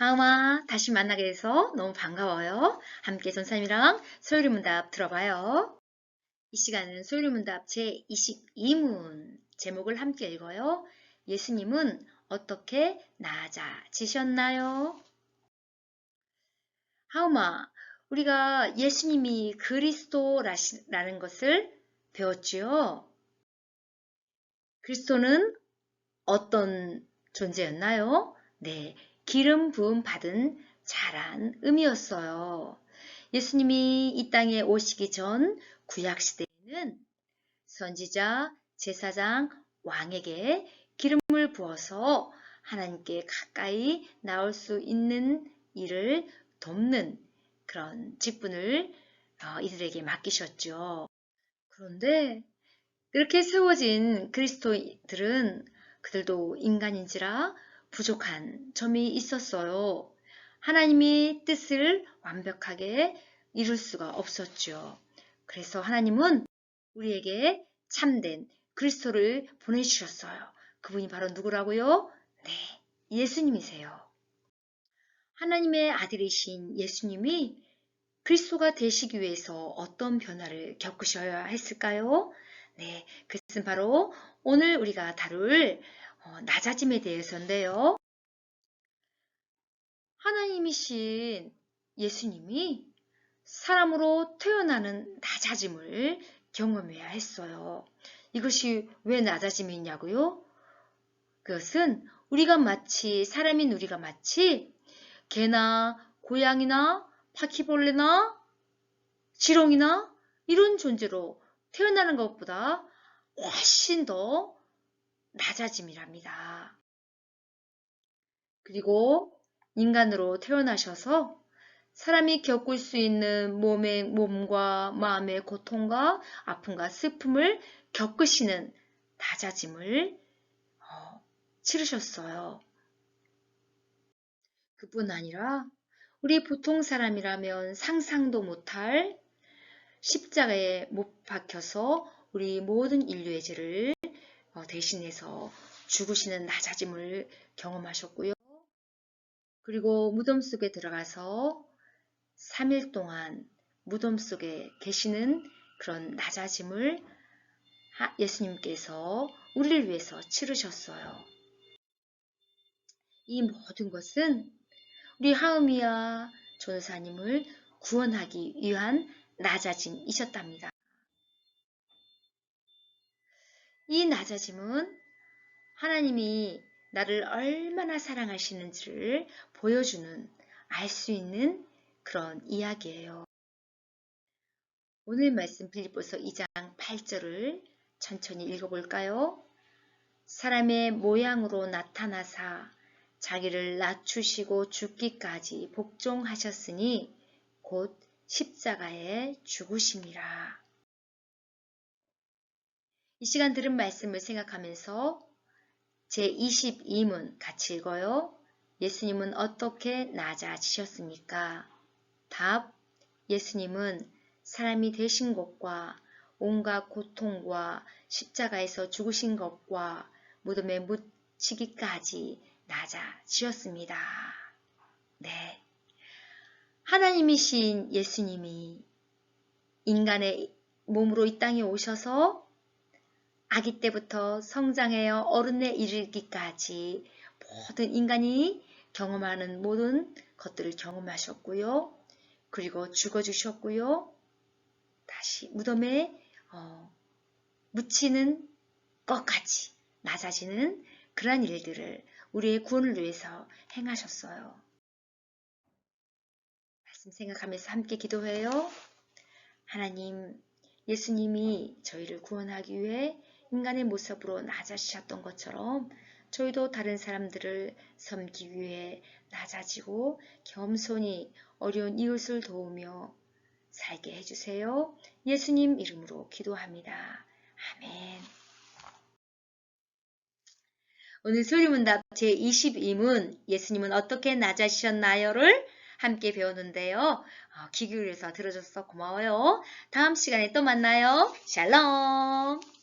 하음아, 다시 만나게 돼서 너무 반가워요. 함께 전사님이랑 소유리 문답 들어봐요. 이 시간은 소유리 문답 제22문 제목을 함께 읽어요. 예수님은 어떻게 낮아지셨나요? 하음아, 우리가 예수님이 그리스도라는 것을 배웠지요. 그리스도는 어떤 존재였나요? 네, 기름 부음 받은 자란 음이었어요. 예수님이 이 땅에 오시기 전 구약 시대에는 선지자, 제사장, 왕에게 기름을 부어서 하나님께 가까이 나올 수 있는 일을 돕는 그런 직분을 어, 이들에게 맡기셨죠. 그런데 그렇게 세워진 그리스도들은 그들도 인간인지라 부족한 점이 있었어요. 하나님이 뜻을 완벽하게 이룰 수가 없었죠. 그래서 하나님은 우리에게 참된 그리스도를 보내주셨어요. 그분이 바로 누구라고요? 네, 예수님이세요. 하나님의 아들이신 예수님이 그리스도가 되시기 위해서 어떤 변화를 겪으셔야 했을까요? 네, 그것은 바로 오늘 우리가 다룰 어, 낮아짐에 대해서인데요. 하나님이신 예수님이 사람으로 태어나는 낮아짐을 경험해야 했어요. 이것이 왜 낮아짐이냐고요? 그것은 우리가 마치 사람인 우리가 마치 개나 고양이나 바퀴벌레나 지렁이나 이런 존재로 태어나는 것보다 훨씬 더 낮아짐이랍니다. 그리고 인간으로 태어나셔서 사람이 겪을 수 있는 몸의 몸과 마음의 고통과 아픔과 슬픔을 겪으시는 낮아짐을 어, 치르셨어요. 그뿐 아니라 우리 보통 사람이라면 상상도 못할 십자가에 못 박혀서 우리 모든 인류의 죄를 어, 대신해서 죽으시는 낮아짐을 경험하셨고요. 그리고 무덤 속에 들어가서 3일 동안 무덤 속에 계시는 그런 낮아짐을 예수님께서 우리를 위해서 치르셨어요. 이 모든 것은 우리 하음이와 전사님을 구원하기 위한 낮아짐이셨답니다. 이 낮아짐은 하나님이 나를 얼마나 사랑하시는지를 보여주는 알 수 있는 그런 이야기예요. 오늘 말씀 빌립보서 2장 8절을 천천히 읽어볼까요? 사람의 모양으로 나타나사 자기를 낮추시고 죽기까지 복종하셨으니 곧 십자가에 죽으심이라. 이 시간 들은 말씀을 생각하면서 제22문 같이 읽어요. 예수님은 어떻게 낮아지셨습니까? 답. 예수님은 사람이 되신 것과 온갖 고통과 십자가에서 죽으신 것과 무덤에 묻히기까지 낮아지셨습니다. 네. 하나님이신 예수님이 인간의 몸으로 이 땅에 오셔서 아기 때부터 성장하여 어른에 이르기까지 모든 인간이 경험하는 모든 것들을 경험하셨고요. 그리고 죽어주셨고요. 다시 무덤에 어, 묻히는 것까지 낮아지는 그러한 일들을 우리의 구원을 위해서 행하셨어요. 말씀 생각하면서 함께 기도해요. 하나님, 예수님이 저희를 구원하기 위해 인간의 모습으로 낮아지셨던 것처럼 저희도 다른 사람들을 섬기 위해 낮아지고 겸손히 어려운 이웃을 도우며 살게 해주세요. 예수님 이름으로 기도합니다. 아멘. 오늘 소리문답 제22문 예수님은 어떻게 낮아지셨나요를 함께 배우는데요. 어, 귀 기울여서 들어줘서 고마워요. 다음 시간에 또 만나요. 샬롬